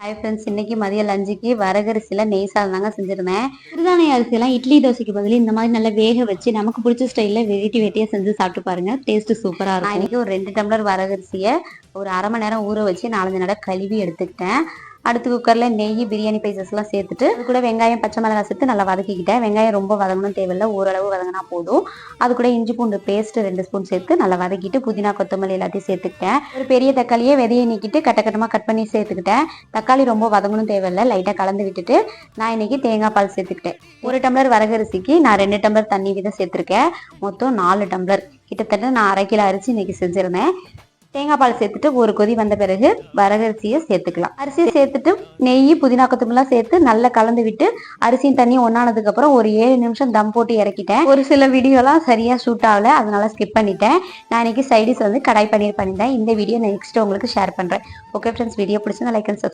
Hi friends இன்னைக்கு மதிய லஞ்சுக்கு வரகரிசியில் நெய் சாதம் தாங்க செஞ்சுருந்தேன். சிறுதானிய அரிசியெல்லாம் இட்லி தோசைக்கு பதில் இந்த மாதிரி நல்லா வேக வச்சு நமக்கு பிடிச்ச ஸ்டைலில் வெரைட்டி வெரைட்டியாக செஞ்சு சாப்பிட்டு பாருங்க. டேஸ்ட்டு சூப்பராக இருக்கும். இன்னைக்கு ஒரு ரெண்டு டம்ளர் வரகரிசியை ஒரு அரை மணி நேரம் ஊற வச்சு நாலஞ்சு நேரம் கழுவி எடுத்துக்கிட்டேன். அடுத்து குக்கரில் நெய் பிரியாணி பைசஸ்லாம் சேர்த்துட்டு அது கூட வெங்காயம் பச்சை மிளகாய் சேர்த்து நல்லா வதக்கிக்கிட்டேன். வெங்காயம் ரொம்ப வதங்கணும் தேவையில்லை ஓரளவு வதங்கினா போதும். அது கூட இஞ்சி பூண்டு பேஸ்ட் ரெண்டு ஸ்பூன் சேர்த்து நல்லா வதக்கிட்டு புதினா கொத்தமல்லி எல்லாத்தையும் சேர்த்துக்கிட்டேன். ஒரு பெரிய தக்காளியை விதையை நீக்கிட்டு கட்ட கட்டமாக கட் பண்ணி சேர்த்துக்கிட்டேன். தக்காளி ரொம்ப வதங்கணும் தேவையில்லை லைட்டாக கலந்து விட்டுட்டு நான் இன்னைக்கு தேங்காய் பால் சேர்த்துக்கிட்டேன். ஒரு டம்ளர் வரகரிசிக்கு நான் ரெண்டு டம்ளர் தண்ணி விதம் சேர்த்துருக்கேன். மொத்தம் நாலு டம்ளர். கிட்டத்தட்ட நான் அரை கிலோ அரிசி இன்னைக்கு செஞ்சிருந்தேன். தேங்காய் பால் சேர்த்துட்டு ஒரு கொதி வந்த பிறகு வரகரிசியை சேர்த்துக்கலாம். அரிசியை சேர்த்துட்டு நெய் புதினா கொத்தமல்லாம் சேர்த்து நல்லா கலந்து விட்டு அரிசியும் தண்ணியும் ஒன்னானதுக்கு அப்புறம் ஒரு ஏழு நிமிஷம் தம் போட்டு இறக்கிட்டேன். ஒரு சில வீடியோலாம் சரியா சூட் ஆகல அதனால ஸ்கிப் பண்ணிட்டேன். நான் இன்னைக்கு சைடிஸ் வந்து கடாய் பன்னீர் பண்ணியிருந்தேன் இந்த வீடியோ நெக்ஸ்ட் உங்களுக்கு ஷேர் பண்றேன். ஓகே ஃப்ரெண்ட்ஸ் வீடியோ பிடிச்சிருந்தா லைக் அண்ட்